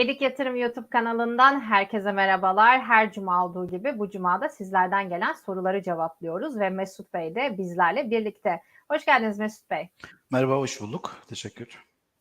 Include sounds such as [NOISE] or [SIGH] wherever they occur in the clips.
Gedik Yatırım YouTube kanalından herkese merhabalar. Her cuma olduğu gibi bu cumada sizlerden gelen soruları cevaplıyoruz ve Mesut Bey de bizlerle birlikte. Hoş geldiniz Mesut Bey. Merhaba, hoş bulduk. Teşekkür.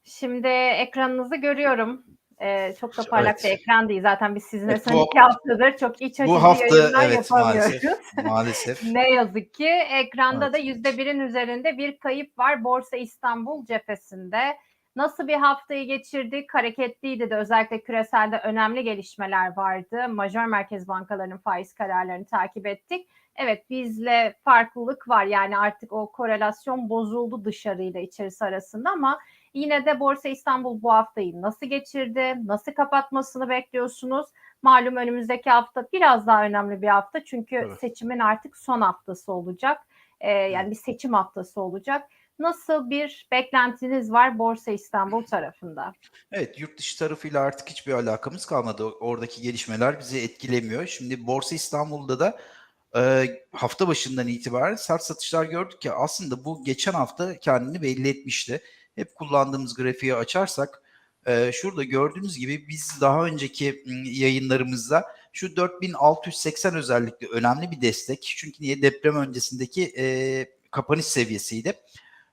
Şimdi ekranınızı görüyorum. Ee, çok da parlak Evet. bir ekran değil. Zaten biz sizinle Evet, son bu- iki haftadır çok iç açıcı Bu hafta yayınlar evet yapamıyoruz. maalesef. [LAUGHS] Maalesef. Ne yazık ki ekranda Evet. da yüzde birin üzerinde bir kayıp var Borsa İstanbul cephesinde. Nasıl bir haftayı geçirdik? Hareketliydi de özellikle küreselde önemli gelişmeler vardı. Majör merkez bankalarının faiz kararlarını takip ettik. Evet bizle farklılık var yani artık o korelasyon bozuldu dışarıyla içerisi arasında ama yine de Borsa İstanbul bu haftayı nasıl geçirdi? Nasıl kapatmasını bekliyorsunuz? Malum önümüzdeki hafta biraz daha önemli bir hafta çünkü Evet. seçimin artık son haftası olacak. Ee, yani bir seçim haftası olacak. Nasıl bir beklentiniz var Borsa İstanbul tarafında? Evet, yurt dışı tarafıyla artık hiçbir alakamız kalmadı. Oradaki gelişmeler bizi etkilemiyor. Şimdi Borsa İstanbul'da da e, hafta başından itibaren sert satışlar gördük ki aslında bu geçen hafta kendini belli etmişti. Hep kullandığımız grafiği açarsak e, şurada gördüğünüz gibi biz daha önceki m, yayınlarımızda şu 4680 özellikle önemli bir destek. Çünkü niye deprem öncesindeki e, kapanış seviyesiydi.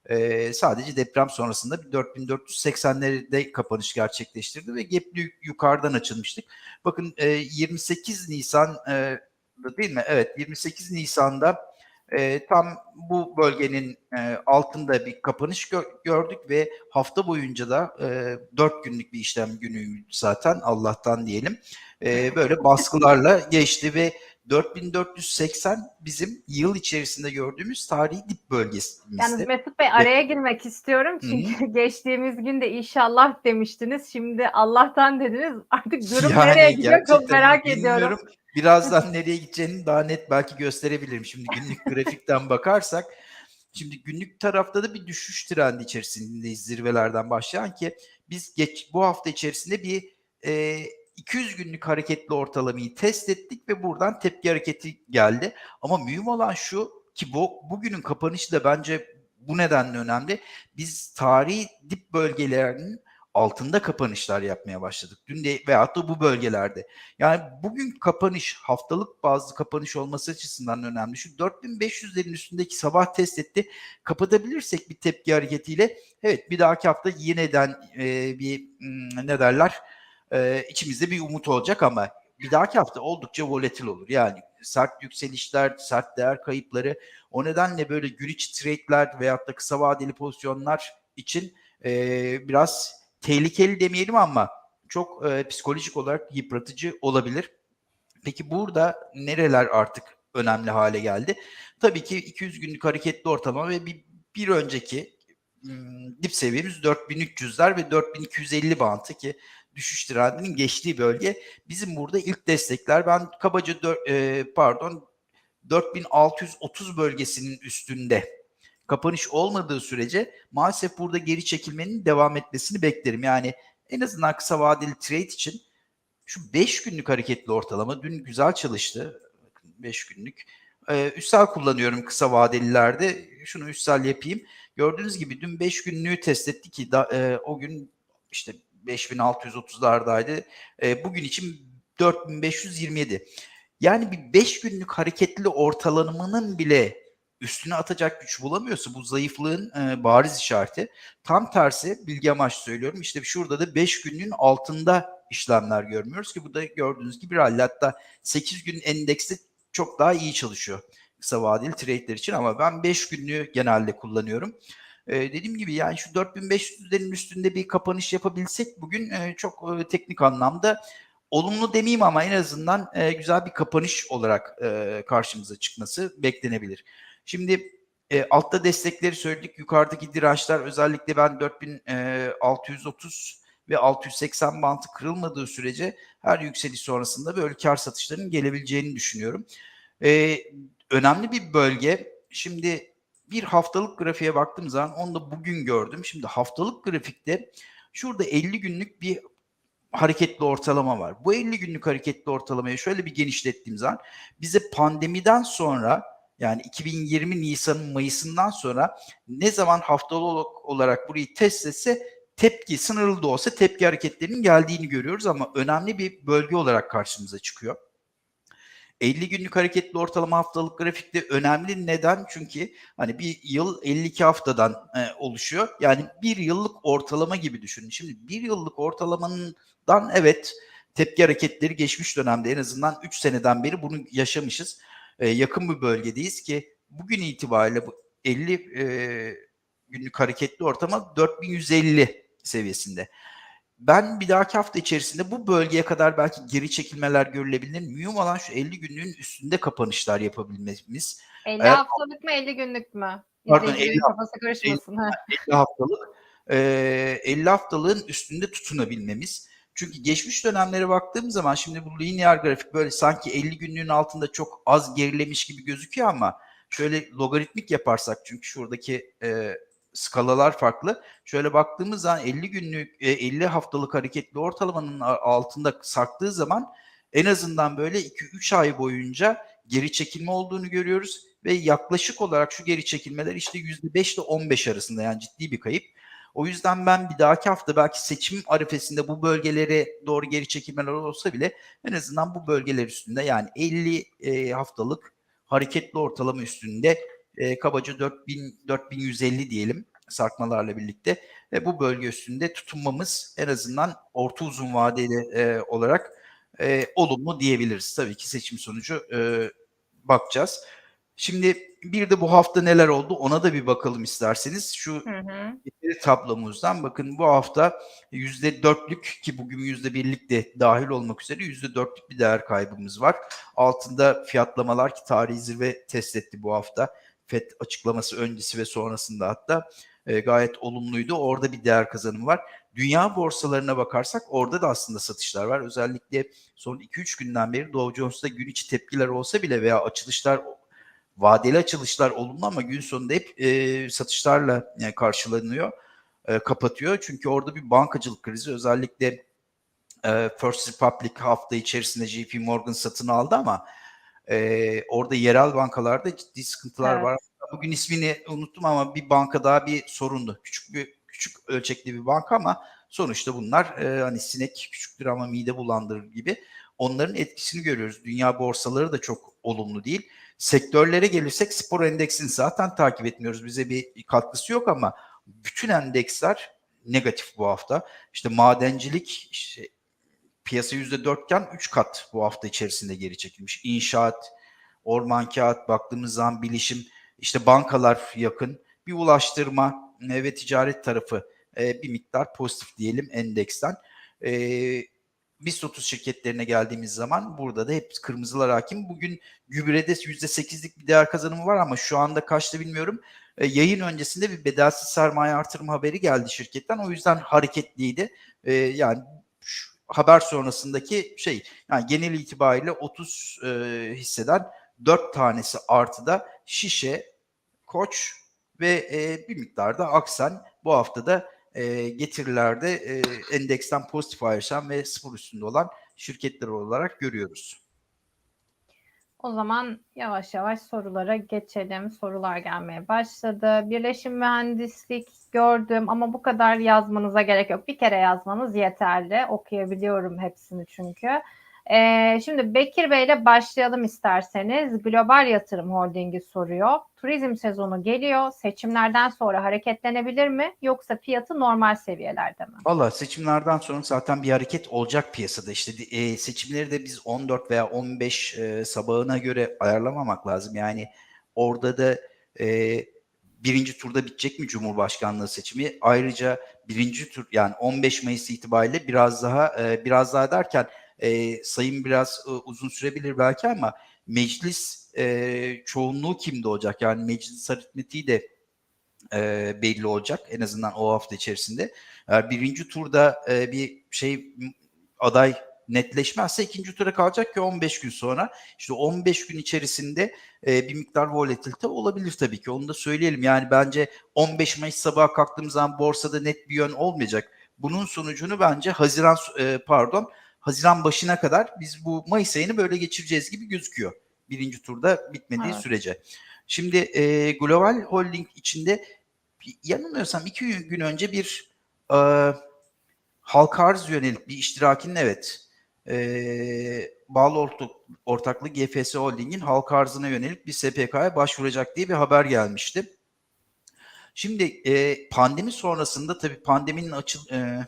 Ee, sadece deprem sonrasında bir 4480'lerde kapanış gerçekleştirdi ve gap'li yukarıdan açılmıştık. Bakın e, 28 Nisan e, değil mi? Evet 28 Nisan'da e, tam bu bölgenin e, altında bir kapanış gö- gördük ve hafta boyunca da e, 4 günlük bir işlem günüydü zaten Allah'tan diyelim. E, böyle baskılarla geçti ve 4480 bizim yıl içerisinde gördüğümüz tarihi dip bölgesimizdi. Yani Mesut Bey araya girmek istiyorum çünkü [LAUGHS] geçtiğimiz gün de inşallah demiştiniz. Şimdi Allah'tan dediniz. Artık durum Yani nereye gidiyor çok merak ediyorum. Birazdan nereye gideceğini daha net belki gösterebilirim. Şimdi günlük [LAUGHS] grafikten bakarsak şimdi günlük tarafta da bir düşüş trendi içerisindeyiz zirvelerden başlayan ki biz geç, bu hafta içerisinde bir e, 200 günlük hareketli ortalamayı test ettik ve buradan tepki hareketi geldi. Ama mühim olan şu ki bu bugünün kapanışı da bence bu nedenle önemli. Biz tarihi dip bölgelerinin altında kapanışlar yapmaya başladık. Dün de veyahut da bu bölgelerde. Yani bugün kapanış haftalık bazı kapanış olması açısından önemli. Şu 4500'lerin üstündeki sabah test etti. Kapatabilirsek bir tepki hareketiyle evet bir dahaki hafta yeniden e, bir hmm, ne derler e, içimizde bir umut olacak ama bir dahaki hafta oldukça volatil olur. Yani sert yükselişler, sert değer kayıpları o nedenle böyle gün içi trade'ler veyahut da kısa vadeli pozisyonlar için e, biraz tehlikeli demeyelim ama çok e, psikolojik olarak yıpratıcı olabilir. Peki burada nereler artık önemli hale geldi? Tabii ki 200 günlük hareketli ortalama ve bir, bir önceki hmm, dip seviyemiz 4300'ler ve 4250 bantı ki düşüş trendinin geçtiği bölge bizim burada ilk destekler. Ben kabaca dör- e, pardon 4630 bölgesinin üstünde kapanış olmadığı sürece maalesef burada geri çekilmenin devam etmesini beklerim. Yani en azından kısa vadeli trade için şu 5 günlük hareketli ortalama dün güzel çalıştı. 5 günlük. Ee, üstel kullanıyorum kısa vadelilerde. Şunu üstel yapayım. Gördüğünüz gibi dün 5 günlüğü test etti ki da, e, o gün işte 5630'lardaydı. E, bugün için 4527. Yani bir 5 günlük hareketli ortalamanın bile üstüne atacak güç bulamıyorsa bu zayıflığın e, bariz işareti. Tam tersi bilgi amaçlı söylüyorum. İşte şurada da 5 günlüğün altında işlemler görmüyoruz ki bu da gördüğünüz gibi rally hatta 8 gün endekste çok daha iyi çalışıyor kısa vadeli trade'ler için ama ben 5 günlüğü genelde kullanıyorum. Ee, dediğim gibi yani şu 4500'lerin üstünde bir kapanış yapabilsek bugün e, çok e, teknik anlamda olumlu demeyeyim ama en azından e, güzel bir kapanış olarak e, karşımıza çıkması beklenebilir. Şimdi e, altta destekleri söyledik. Yukarıdaki dirençler özellikle ben 4630 ve 680 bantı kırılmadığı sürece her yükseliş sonrasında böyle kar satışlarının gelebileceğini düşünüyorum. E, önemli bir bölge. Şimdi bir haftalık grafiğe baktığım zaman onu da bugün gördüm. Şimdi haftalık grafikte şurada 50 günlük bir hareketli ortalama var. Bu 50 günlük hareketli ortalamayı şöyle bir genişlettiğim zaman bize pandemiden sonra yani 2020 Nisan'ın Mayıs'ından sonra ne zaman haftalı olarak burayı test etse tepki sınırlı da olsa tepki hareketlerinin geldiğini görüyoruz ama önemli bir bölge olarak karşımıza çıkıyor. 50 günlük hareketli ortalama haftalık grafikte önemli neden? Çünkü hani bir yıl 52 haftadan e, oluşuyor. Yani bir yıllık ortalama gibi düşünün. Şimdi bir yıllık ortalamandan evet tepki hareketleri geçmiş dönemde en azından 3 seneden beri bunu yaşamışız. E, yakın bir bölgedeyiz ki bugün itibariyle bu 50 e, günlük hareketli ortalama 4150 seviyesinde. Ben bir dahaki hafta içerisinde bu bölgeye kadar belki geri çekilmeler görülebilir. Mühim olan şu 50 günlüğün üstünde kapanışlar yapabilmemiz. 50 Eğer- haftalık mı 50 günlük mü? Pardon, İzleyicilerin 50 kafası karışmasın. ha. [LAUGHS] 50 haftalık e, 50 haftalığın üstünde tutunabilmemiz. Çünkü geçmiş dönemlere baktığım zaman şimdi bu lineer grafik böyle sanki 50 günlüğün altında çok az gerilemiş gibi gözüküyor ama şöyle logaritmik yaparsak çünkü şuradaki e, skalalar farklı. Şöyle baktığımız zaman 50 günlük e, 50 haftalık hareketli ortalamanın altında sarktığı zaman en azından böyle 2-3 ay boyunca geri çekilme olduğunu görüyoruz ve yaklaşık olarak şu geri çekilmeler işte %5 ile 15 arasında yani ciddi bir kayıp. O yüzden ben bir dahaki hafta belki seçim arifesinde bu bölgelere doğru geri çekilmeler olsa bile en azından bu bölgeler üstünde yani 50 e, haftalık hareketli ortalama üstünde e, kabaca 4000 4150 diyelim sarkmalarla birlikte ve bu bölge üstünde tutunmamız en azından orta uzun vadeli e, olarak e, olumlu diyebiliriz. Tabii ki seçim sonucu e, bakacağız. Şimdi bir de bu hafta neler oldu ona da bir bakalım isterseniz. Şu Hı hı. tablomuzdan bakın bu hafta %4'lük ki bugün %1'lik de dahil olmak üzere %4'lük bir değer kaybımız var. Altında fiyatlamalar ki tarihi zirve test etti bu hafta. FED açıklaması öncesi ve sonrasında hatta e, gayet olumluydu. Orada bir değer kazanımı var. Dünya borsalarına bakarsak orada da aslında satışlar var. Özellikle son 2-3 günden beri Dow Jones'ta gün içi tepkiler olsa bile veya açılışlar vadeli açılışlar olumlu ama gün sonunda hep e, satışlarla yani karşılanıyor, e, kapatıyor. Çünkü orada bir bankacılık krizi özellikle e, First Republic hafta içerisinde JP Morgan satın aldı ama e, orada yerel bankalarda ciddi sıkıntılar Evet. var. Bugün ismini unuttum ama bir banka daha bir sorundu. Küçük bir küçük ölçekli bir banka ama sonuçta bunlar e, hani sinek küçüktür ama mide bulandırır gibi. Onların etkisini görüyoruz. Dünya borsaları da çok olumlu değil. Sektörlere gelirsek spor endeksini zaten takip etmiyoruz. Bize bir katkısı yok ama bütün endeksler negatif bu hafta. İşte madencilik işte piyasa %4 iken 3 kat bu hafta içerisinde geri çekilmiş. İnşaat, orman kağıt baktığımız zaman bilişim, işte bankalar yakın. Bir ulaştırma ve ticaret tarafı e, bir miktar pozitif diyelim endeksten. E, BIST 30 şirketlerine geldiğimiz zaman burada da hep kırmızılar hakim. Bugün gübrede %8'lik bir değer kazanımı var ama şu anda kaçta bilmiyorum. E, yayın öncesinde bir bedelsiz sermaye artırma haberi geldi şirketten. O yüzden hareketliydi. E, yani haber sonrasındaki şey yani genel itibariyle 30 e, hisseden 4 tanesi artıda Şişe, Koç ve e, bir miktarda Aksen bu haftada e, getirilerde e, endeksten pozitif ayrışan ve sıfır üstünde olan şirketler olarak görüyoruz. O zaman yavaş yavaş sorulara geçelim. Sorular gelmeye başladı. Birleşim mühendislik gördüm ama bu kadar yazmanıza gerek yok. Bir kere yazmanız yeterli. Okuyabiliyorum hepsini çünkü. Ee, şimdi Bekir Bey ile başlayalım isterseniz. Global Yatırım Holding'i soruyor. Turizm sezonu geliyor. Seçimlerden sonra hareketlenebilir mi? Yoksa fiyatı normal seviyelerde mi? Valla seçimlerden sonra zaten bir hareket olacak piyasada. İşte e, seçimleri de biz 14 veya 15 e, sabahına göre ayarlamamak lazım. Yani orada da e, birinci turda bitecek mi Cumhurbaşkanlığı seçimi? Ayrıca birinci tur yani 15 Mayıs itibariyle biraz daha e, biraz daha derken e, sayım biraz e, uzun sürebilir belki ama meclis e, çoğunluğu kimde olacak? Yani meclis aritmetiği de e, belli olacak en azından o hafta içerisinde. Eğer birinci turda e, bir şey aday netleşmezse ikinci tura kalacak ki 15 gün sonra. İşte 15 gün içerisinde e, bir miktar volatilite olabilir tabii ki. Onu da söyleyelim. Yani bence 15 Mayıs sabahı kalktığımız zaman borsada net bir yön olmayacak. Bunun sonucunu bence Haziran e, pardon Haziran başına kadar biz bu Mayıs ayını böyle geçireceğiz gibi gözüküyor. Birinci turda bitmediği Evet. sürece. Şimdi e, Global Holding içinde yanılmıyorsam iki gün önce bir e, halka arz yönelik bir iştirakinin evet e, bağlı ortak, ortaklığı GFS Holding'in halka arzına yönelik bir SPK'ya başvuracak diye bir haber gelmişti. Şimdi e, pandemi sonrasında tabii pandeminin açıl e,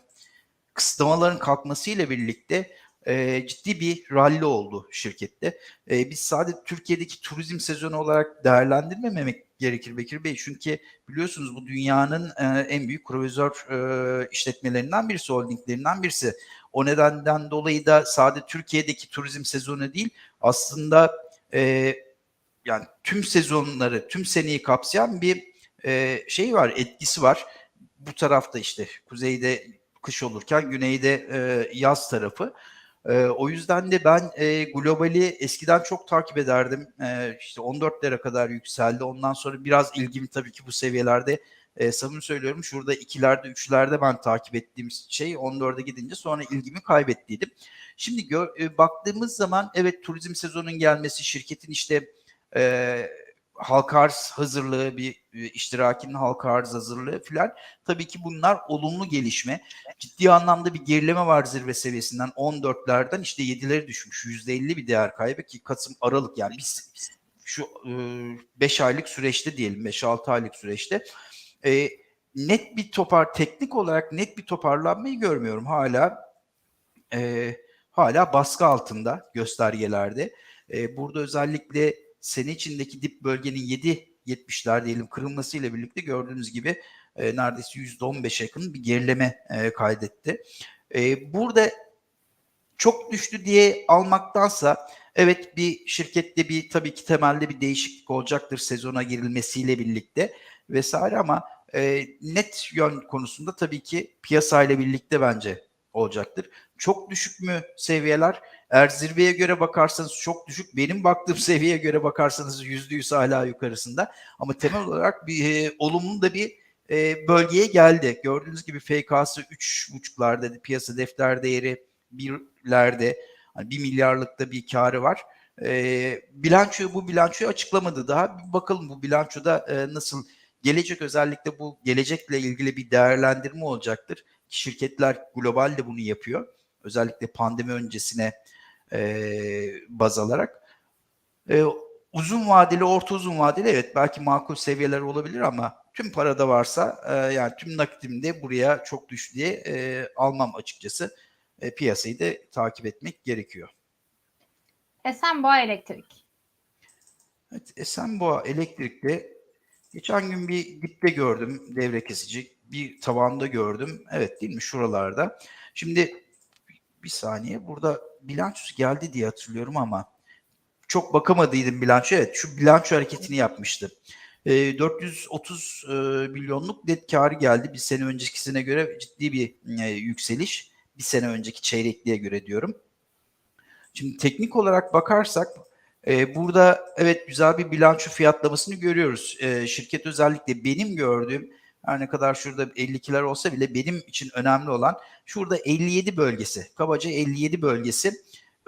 kısıtlamaların kalkmasıyla birlikte e, ciddi bir rally oldu şirkette. E, biz sadece Türkiye'deki turizm sezonu olarak değerlendirmemek gerekir Bekir Bey. Çünkü biliyorsunuz bu dünyanın e, en büyük kruvizör e, işletmelerinden birisi, holdinglerinden birisi. O nedenden dolayı da sadece Türkiye'deki turizm sezonu değil aslında e, yani tüm sezonları, tüm seneyi kapsayan bir e, şey var, etkisi var. Bu tarafta işte kuzeyde kış olurken güneyde e, yaz tarafı. E, o yüzden de ben e, globali eskiden çok takip ederdim. E, işte 14'lere kadar yükseldi. Ondan sonra biraz ilgimi tabii ki bu seviyelerde e, samimi söylüyorum. Şurada ikilerde, üçlerde ben takip ettiğim şey 14'e gidince sonra ilgimi kaybettiydim. Şimdi gö- e, baktığımız zaman evet turizm sezonunun gelmesi, şirketin işte e, halka arz hazırlığı, bir e, iştirakinin halka arz hazırlığı filan tabii ki bunlar olumlu gelişme. Ciddi anlamda bir gerileme var zirve seviyesinden 14'lerden işte 7'leri düşmüş. %50 bir değer kaybı ki Kasım Aralık yani biz şu 5 aylık süreçte diyelim 5-6 aylık süreçte e, net bir topar teknik olarak net bir toparlanmayı görmüyorum hala e, hala baskı altında göstergelerde. E, burada özellikle sene içindeki dip bölgenin 7.70'ler diyelim kırılmasıyla birlikte gördüğünüz gibi e, neredeyse %15'e yakın bir gerileme e, kaydetti. E, burada çok düştü diye almaktansa evet bir şirkette bir tabii ki temelde bir değişiklik olacaktır sezona girilmesiyle birlikte vesaire ama e, net yön konusunda tabii ki piyasayla birlikte bence olacaktır. Çok düşük mü seviyeler? Eğer zirveye göre bakarsanız çok düşük. Benim baktığım [LAUGHS] seviyeye göre bakarsanız yüzde yüz hala yukarısında. Ama temel olarak bir e, olumlu da bir e, bölgeye geldi. Gördüğünüz gibi FK'sı 3.5'larda piyasa defter değeri birlerde hani 1 milyarlıkta bir karı var. E, bilançoyu bu bilançoyu açıklamadı daha. Bir bakalım bu bilançoda e, nasıl gelecek özellikle bu gelecekle ilgili bir değerlendirme olacaktır. Şirketler globalde bunu yapıyor. Özellikle pandemi öncesine e, baz alarak. E, uzun vadeli, orta uzun vadeli evet belki makul seviyeler olabilir ama tüm parada varsa e, yani tüm nakitimde buraya çok düş diye e, almam açıkçası. E, piyasayı da takip etmek gerekiyor. Esenboğa Elektrik. Evet, Esenboğa Elektrik'te geçen gün bir dipte gördüm devre kesici. Bir tavanda gördüm. Evet değil mi şuralarda. Şimdi bir saniye burada bilançosu geldi diye hatırlıyorum ama çok bakamadıydım bilanço. Evet şu bilanço hareketini yapmıştı. E, 430 e, milyonluk net karı geldi. Bir sene öncekisine göre ciddi bir e, yükseliş. Bir sene önceki çeyrekliğe göre diyorum. Şimdi teknik olarak bakarsak e, burada evet güzel bir bilanço fiyatlamasını görüyoruz. E, şirket özellikle benim gördüğüm her ne kadar şurada 52'ler olsa bile benim için önemli olan şurada 57 bölgesi. Kabaca 57 bölgesi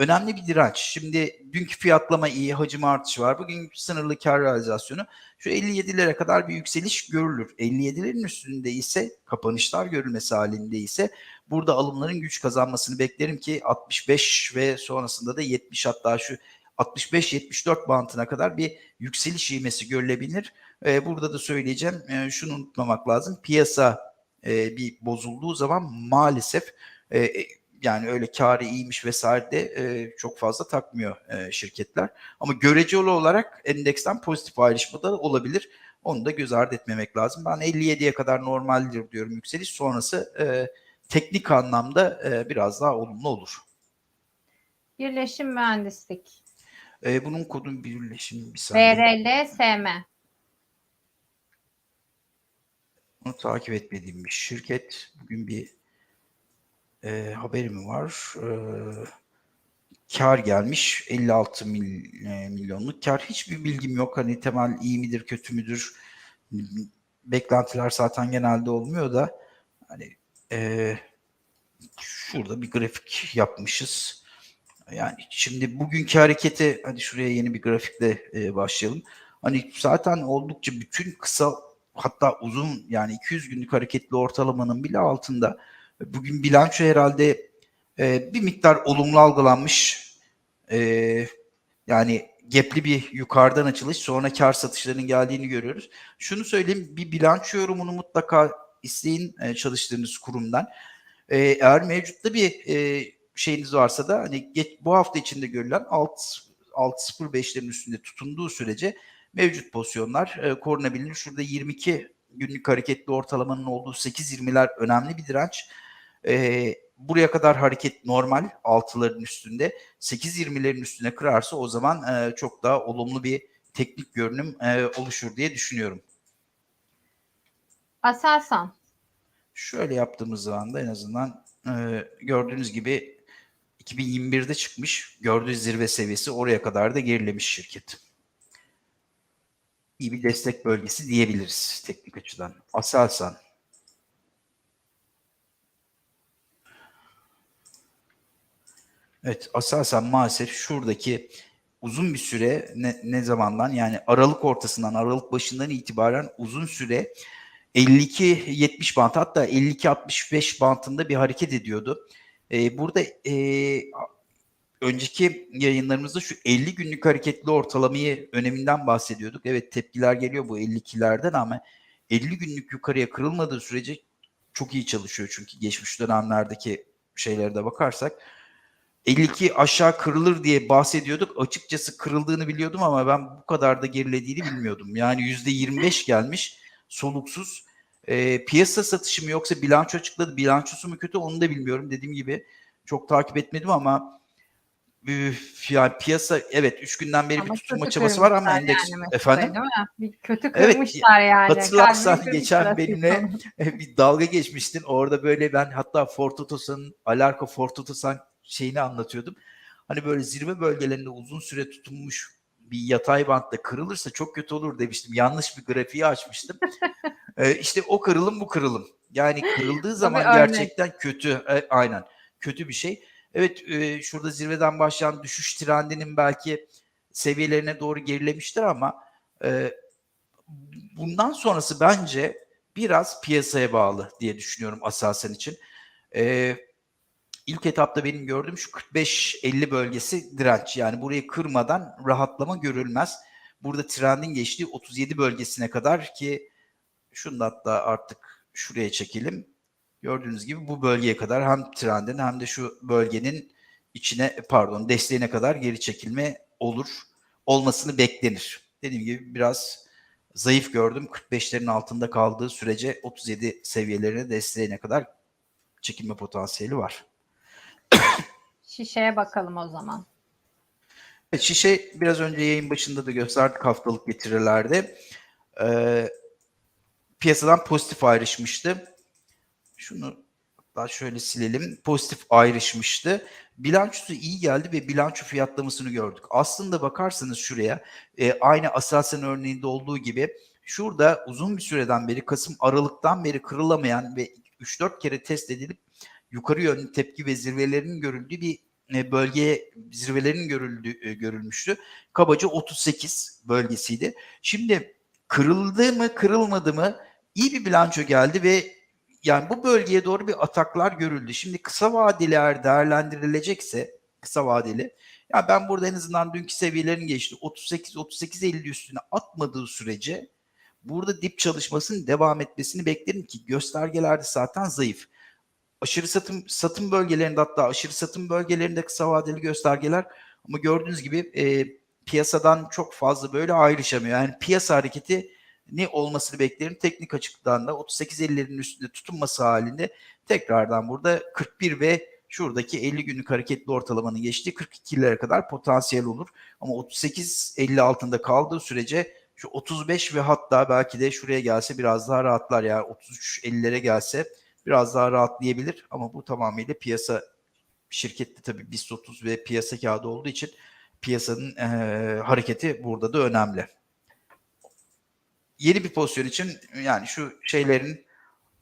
önemli bir direnç. Şimdi dünkü fiyatlama iyi, hacim artışı var. Bugün sınırlı kar realizasyonu. Şu 57'lere kadar bir yükseliş görülür. 57'lerin üstünde ise kapanışlar görülmesi halinde ise burada alımların güç kazanmasını beklerim ki 65 ve sonrasında da 70 hatta şu 65-74 bantına kadar bir yükseliş ivmesi görülebilir. Ee, burada da söyleyeceğim e, şunu unutmamak lazım. Piyasa e, bir bozulduğu zaman maalesef e, yani öyle karı iyiymiş vesaire de e, çok fazla takmıyor e, şirketler. Ama göreceli olarak endeksten pozitif ayrışma da olabilir. Onu da göz ardı etmemek lazım. Ben 57'ye kadar normaldir diyorum yükseliş. Sonrası e, teknik anlamda e, biraz daha olumlu olur. Birleşim Mühendislik. E, bunun kodu birleşim bir saniye. VRL SM. Bunu takip etmediğim bir şirket. Bugün bir e, haberi var? E, kar gelmiş 56 mil, e, milyonluk kar. Hiçbir bilgim yok. Hani temel iyi midir, kötü müdür? Beklentiler zaten genelde olmuyor da hani e, şurada bir grafik yapmışız. Yani şimdi bugünkü hareketi hadi şuraya yeni bir grafikle e, başlayalım. Hani zaten oldukça bütün kısa hatta uzun yani 200 günlük hareketli ortalamanın bile altında. Bugün bilanço herhalde e, bir miktar olumlu algılanmış. E, yani gepli bir yukarıdan açılış sonra kar satışlarının geldiğini görüyoruz. Şunu söyleyeyim bir bilanço yorumunu mutlaka isteyin e, çalıştığınız kurumdan. E, eğer mevcutta bir e, şeyiniz varsa da hani geç, bu hafta içinde görülen alt 6.05'lerin üstünde tutunduğu sürece mevcut pozisyonlar e, korunabilir. Şurada 22 günlük hareketli ortalamanın olduğu 8.20'ler önemli bir direnç. E, buraya kadar hareket normal altıların üstünde. 8.20'lerin üstüne kırarsa o zaman e, çok daha olumlu bir teknik görünüm e, oluşur diye düşünüyorum. Aselsan. Şöyle yaptığımız zaman da en azından e, gördüğünüz gibi 2021'de çıkmış. Gördüğü zirve seviyesi oraya kadar da gerilemiş şirket. İyi bir destek bölgesi diyebiliriz teknik açıdan. Aselsan. Evet Aselsan maalesef şuradaki uzun bir süre ne, ne zamandan yani Aralık ortasından Aralık başından itibaren uzun süre 52-70 bant hatta 52-65 bantında bir hareket ediyordu. Ee, burada e, önceki yayınlarımızda şu 50 günlük hareketli ortalamayı öneminden bahsediyorduk. Evet tepkiler geliyor bu 52'lerden ama 50 günlük yukarıya kırılmadığı sürece çok iyi çalışıyor çünkü geçmiş dönemlerdeki şeylere de bakarsak 52 aşağı kırılır diye bahsediyorduk. Açıkçası kırıldığını biliyordum ama ben bu kadar da gerilediğini bilmiyordum. Yani %25 gelmiş soluksuz. E, piyasa satışı mı yoksa bilanço açıkladı. Bilançosu mu kötü onu da bilmiyorum. Dediğim gibi çok takip etmedim ama üf, yani piyasa evet 3 günden beri Ama bir tutunma çabası var ama endeks yani efendim. Değil mi? Bir kötü Evet, kırmışlar yani. Hatırlarsan Kalbini geçen benimle [LAUGHS] bir dalga geçmiştin. Orada böyle ben hatta Fortutos'un Alarko Fortutosan şeyini anlatıyordum. Hani böyle zirve bölgelerinde uzun süre tutunmuş bir yatay bantta kırılırsa çok kötü olur demiştim. Yanlış bir grafiği açmıştım. [LAUGHS] ee, işte o kırılım bu kırılım. Yani kırıldığı zaman gerçekten kötü. E, aynen. Kötü bir şey. Evet e, şurada zirveden başlayan düşüş trendinin belki seviyelerine doğru gerilemiştir ama e, bundan sonrası bence biraz piyasaya bağlı diye düşünüyorum Aselsan için. E, ilk etapta benim gördüğüm şu 45-50 bölgesi direnç. Yani burayı kırmadan rahatlama görülmez. Burada trendin geçtiği 37 bölgesine kadar ki şunu hatta artık şuraya çekelim. Gördüğünüz gibi bu bölgeye kadar hem trendin hem de şu bölgenin içine pardon desteğine kadar geri çekilme olur. Olmasını beklenir. Dediğim gibi biraz zayıf gördüm. 45'lerin altında kaldığı sürece 37 seviyelerine desteğine kadar çekilme potansiyeli var. Şişeye bakalım o zaman. Evet, şişe biraz önce yayın başında da gösterdik haftalık getirilerde. Ee, piyasadan pozitif ayrışmıştı. Şunu daha şöyle silelim. Pozitif ayrışmıştı. Bilançosu iyi geldi ve bilanço fiyatlamasını gördük. Aslında bakarsanız şuraya e, aynı Aselsan örneğinde olduğu gibi şurada uzun bir süreden beri Kasım Aralık'tan beri kırılamayan ve 3-4 kere test edilip yukarı yönlü tepki ve zirvelerinin görüldüğü bir e, bölgeye zirvelerin görüldüğü e, görülmüştü. Kabaca 38 bölgesiydi. Şimdi kırıldı mı kırılmadı mı iyi bir bilanço geldi ve yani bu bölgeye doğru bir ataklar görüldü. Şimdi kısa vadeler değerlendirilecekse kısa vadeli ya ben burada en azından dünkü seviyelerin geçti 38 38 50 üstüne atmadığı sürece burada dip çalışmasının devam etmesini beklerim ki göstergelerde zaten zayıf aşırı satım satım bölgelerinde hatta aşırı satım bölgelerinde kısa vadeli göstergeler ama gördüğünüz gibi e, piyasadan çok fazla böyle ayrışamıyor. Yani piyasa hareketi ne olmasını beklerim. Teknik açıktan da 38-50'lerin üstünde tutunması halinde tekrardan burada 41 ve şuradaki 50 günlük hareketli ortalamanın geçtiği 42'lere kadar potansiyel olur. Ama 38-50 altında kaldığı sürece şu 35 ve hatta belki de şuraya gelse biraz daha rahatlar. Yani 33-50'lere gelse biraz daha rahatlayabilir ama bu tamamıyla piyasa şirkette tabii BIST 30 ve piyasa kağıdı olduğu için piyasanın e, hareketi burada da önemli. Yeni bir pozisyon için yani şu şeylerin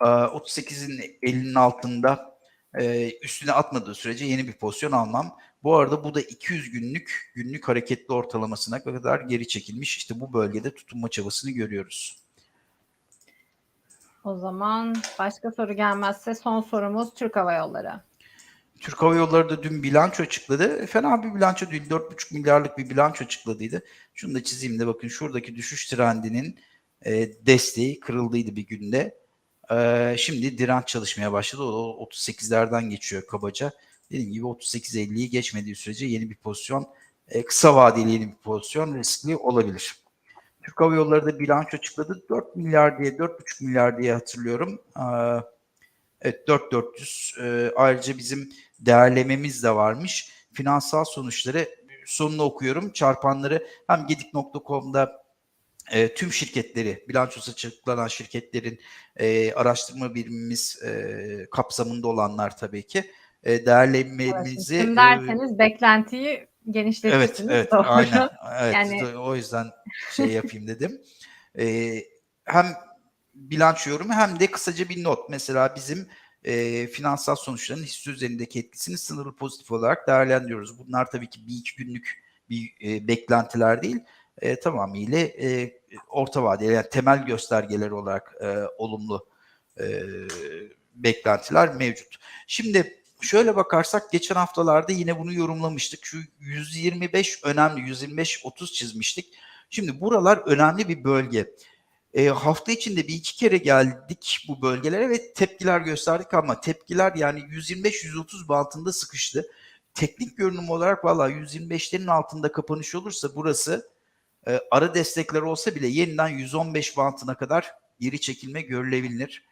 e, 38'in 50'nin altında e, üstüne atmadığı sürece yeni bir pozisyon almam. Bu arada bu da 200 günlük günlük hareketli ortalamasına kadar geri çekilmiş. İşte bu bölgede tutunma çabasını görüyoruz. O zaman başka soru gelmezse son sorumuz Türk Hava Yolları. Türk Hava Yolları da dün bilanço açıkladı. Fena bir bilanço değil. 4,5 milyarlık bir bilanço açıkladıydı. Şunu da çizeyim de bakın şuradaki düşüş trendinin e, desteği kırıldıydı bir günde. E, şimdi direnç çalışmaya başladı. O 38'lerden geçiyor kabaca. Dediğim gibi 38-50'yi geçmediği sürece yeni bir pozisyon, e, kısa vadeli yeni bir pozisyon riskli olabilir. Türk Hava Yolları da bilanço açıkladı. 4 milyar diye, 4,5 milyar diye hatırlıyorum. E, Evet 4400. Ee, ayrıca bizim değerlememiz de varmış. Finansal sonuçları sonunu okuyorum. Çarpanları hem gedik.com'da e, tüm şirketleri, bilançosu açıklanan şirketlerin e, araştırma birimimiz e, kapsamında olanlar tabii ki. E, değerlememizi... Şimdi e, derseniz beklentiyi Evet, genişletirsiniz. evet, Doğru. aynen. [LAUGHS] Evet, Yani- o yüzden şey [LAUGHS] yapayım dedim. Ee, hem bilanço yorumu hem de kısaca bir not. Mesela bizim e, finansal sonuçların hisse üzerindeki etkisini sınırlı pozitif olarak değerlendiriyoruz. Bunlar tabii ki bir iki günlük bir e, beklentiler değil, e, tamamıyla e, orta vadeli yani temel göstergeler olarak e, olumlu e, beklentiler mevcut. Şimdi şöyle bakarsak geçen haftalarda yine bunu yorumlamıştık. Şu 125 önemli, 125-30 çizmiştik. Şimdi buralar önemli bir bölge. E, hafta içinde bir iki kere geldik bu bölgelere ve tepkiler gösterdik ama tepkiler yani 125-130 bantında sıkıştı. Teknik görünüm olarak valla 125'lerin altında kapanış olursa burası e, ara destekler olsa bile yeniden 115 bantına kadar geri çekilme görülebilir.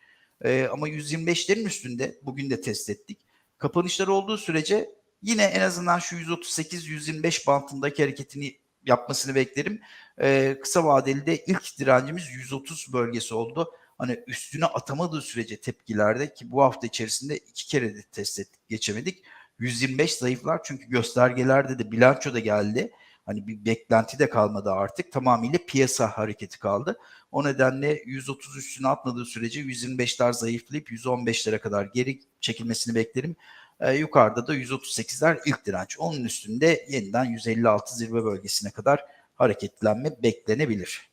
E, ama 125'lerin üstünde bugün de test ettik. Kapanışlar olduğu sürece yine en azından şu 138-125 bantındaki hareketini yapmasını beklerim. Ee, kısa vadeli de ilk direncimiz 130 bölgesi oldu. Hani üstüne atamadığı sürece tepkilerde ki bu hafta içerisinde iki kere de test ettik geçemedik. 125 zayıflar çünkü göstergelerde de bilanço da geldi. Hani bir beklenti de kalmadı artık. Tamamıyla piyasa hareketi kaldı. O nedenle 130 üstüne atmadığı sürece 125'ler zayıflayıp 115'lere kadar geri çekilmesini beklerim. Ee, yukarıda da 138'ler ilk direnç. Onun üstünde yeniden 156 zirve bölgesine kadar hareketlenme beklenebilir.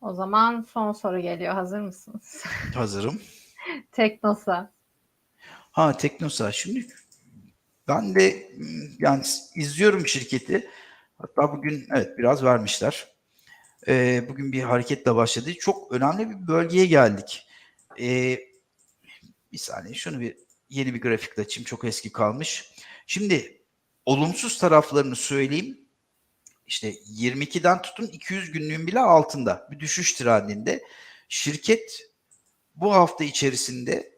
O zaman son soru geliyor. Hazır mısınız? [LAUGHS] Hazırım. Teknosa. Ha Teknosa şimdi ben de mm, yani izliyorum şirketi. Hatta bugün evet biraz vermişler. Ee, bugün bir hareketle başladı. Çok önemli bir bölgeye geldik. Ee, bir saniye şunu bir yeni bir grafikle açayım. Çok eski kalmış. Şimdi olumsuz taraflarını söyleyeyim. İşte 22'den tutun 200 günlüğün bile altında bir düşüş trendinde. Şirket bu hafta içerisinde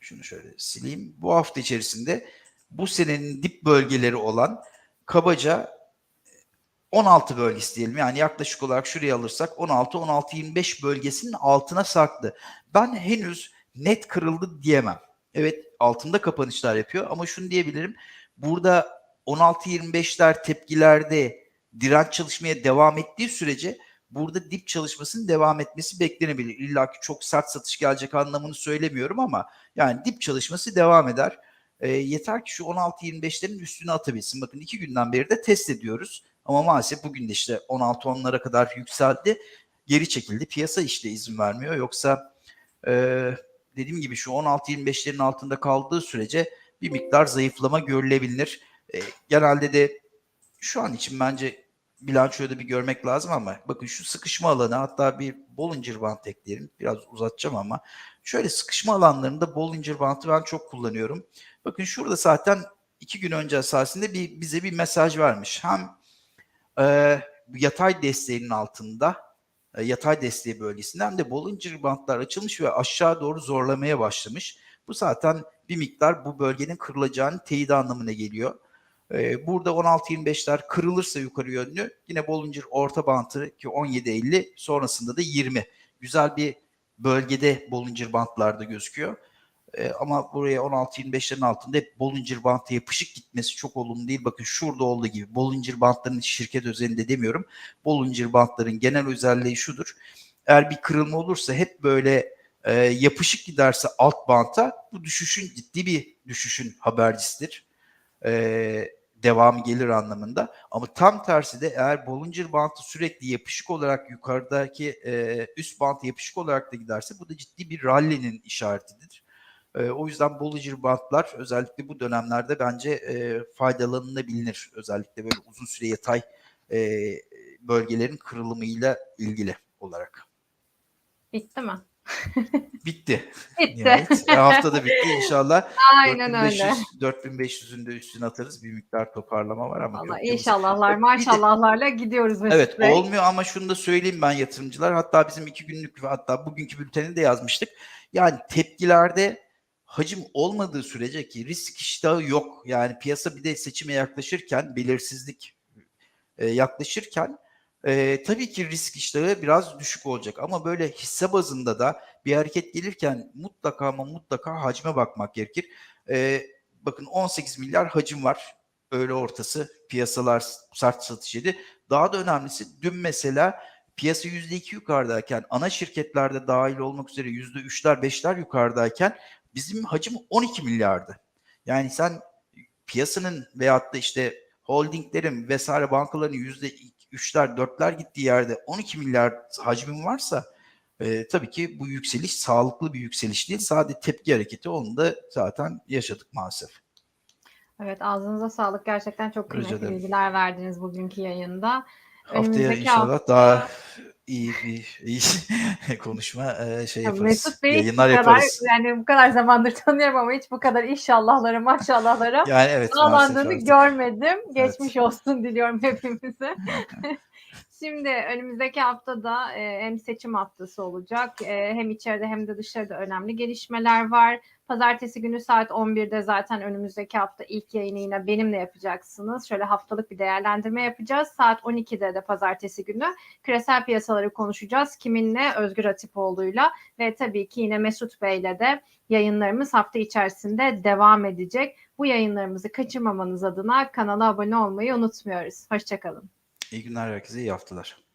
şunu şöyle sileyim. Bu hafta içerisinde bu senenin dip bölgeleri olan kabaca 16 bölgesi diyelim. Yani yaklaşık olarak şuraya alırsak 16-16-25 bölgesinin altına sarktı. Ben henüz net kırıldı diyemem. Evet altında kapanışlar yapıyor ama şunu diyebilirim. Burada 16-25'ler tepkilerde direnç çalışmaya devam ettiği sürece burada dip çalışmasının devam etmesi beklenebilir. İlla ki çok sert satış gelecek anlamını söylemiyorum ama yani dip çalışması devam eder. E, yeter ki şu 16-25'lerin üstüne atabilsin. Bakın iki günden beri de test ediyoruz. Ama maalesef bugün de işte 16-10'lara kadar yükseldi. Geri çekildi. Piyasa işte izin vermiyor. Yoksa e, dediğim gibi şu 16-25'lerin altında kaldığı sürece bir miktar zayıflama görülebilir. E, genelde de şu an için bence bilançoyu da bir görmek lazım ama bakın şu sıkışma alanı hatta bir Bollinger Band ekleyelim. Biraz uzatacağım ama şöyle sıkışma alanlarında Bollinger Band'ı ben çok kullanıyorum. Bakın şurada zaten iki gün önce esasında bir, bize bir mesaj vermiş. Hem e, yatay desteğinin altında e, yatay desteği bölgesinde hem de Bollinger Bandlar açılmış ve aşağı doğru zorlamaya başlamış. Bu zaten bir miktar bu bölgenin kırılacağını teyit anlamına geliyor. Ee, burada 16-25'ler kırılırsa yukarı yönlü yine Bollinger orta bantı ki 17-50 sonrasında da 20. Güzel bir bölgede Bollinger bantlarda gözüküyor. Ee, ama buraya 16-25'lerin altında hep Bollinger bantı yapışık gitmesi çok olumlu değil. Bakın şurada olduğu gibi Bollinger bantlarının şirket özelinde demiyorum. Bollinger bantların genel özelliği şudur. Eğer bir kırılma olursa hep böyle e, yapışık giderse alt banta bu düşüşün ciddi bir düşüşün habercisidir. Ee, devamı gelir anlamında. Ama tam tersi de eğer Bollinger Band'ı sürekli yapışık olarak yukarıdaki e, üst bant yapışık olarak da giderse bu da ciddi bir rally'nin işaretidir. E, o yüzden Bollinger Band'lar özellikle bu dönemlerde bence e, faydalanılabilir. Özellikle böyle uzun süre yatay e, bölgelerin kırılımıyla ilgili olarak. Bitti mi? Bitti. Bitti. [LAUGHS] Nihayet. E, haftada bitti inşallah. Aynen öyle. 4500'ün de üstüne atarız. Bir miktar toparlama var ama. Valla kötü olsun. inşallahlar, maşallahlarla gidiyoruz Mesut Evet Bey. olmuyor ama şunu da söyleyeyim ben yatırımcılar. Hatta bizim iki günlük ve hatta bugünkü bülteni de yazmıştık. Yani tepkilerde hacim olmadığı sürece ki risk iştahı yok. Yani piyasa bir de seçime yaklaşırken belirsizlik e, yaklaşırken e, tabii ki risk iştahı biraz düşük olacak. Ama böyle hisse bazında da bir hareket gelirken mutlaka ama mutlaka hacme bakmak gerekir. E, bakın 18 milyar hacim var. Öğle ortası piyasalar sert satışıydı. Daha da önemlisi dün mesela piyasa %2 yukarıdayken ana şirketlerde dahil olmak üzere %3'ler 5'ler yukarıdayken bizim hacim 12 milyardı. Yani sen piyasanın veyahut da işte holdinglerin vesaire bankaların %3'ler 4'ler gittiği yerde 12 milyar hacmin varsa e, tabii ki bu yükseliş sağlıklı bir yükseliş değil. Sadece tepki hareketi onu da zaten yaşadık maalesef. Evet ağzınıza sağlık. Gerçekten çok kıymetli bilgiler verdiniz bugünkü yayında. Haftaya Önümüzdeki inşallah hafta- daha iyi bir iyi [LAUGHS] konuşma e, şey Ya yaparız. Mesut Bey Yayınlar kadar, yaparız. yani bu kadar zamandır tanıyorum ama hiç bu kadar inşallahlara maşallahlara Yani evet bağlandığını görmedim. Geçmiş olsun diliyorum hepimize. [LAUGHS] Şimdi önümüzdeki haftada e, hem seçim haftası olacak e, hem içeride hem de dışarıda önemli gelişmeler var. Pazartesi günü saat 11'de zaten önümüzdeki hafta ilk yayını yine benimle yapacaksınız. Şöyle haftalık bir değerlendirme yapacağız. Saat 12'de de pazartesi günü küresel piyasaları konuşacağız. Kiminle? Özgür Atipoğlu'yla ve tabii ki yine Mesut Bey'le de yayınlarımız hafta içerisinde devam edecek. Bu yayınlarımızı kaçırmamanız adına kanala abone olmayı unutmuyoruz. Hoşçakalın. İyi günler herkese iyi haftalar.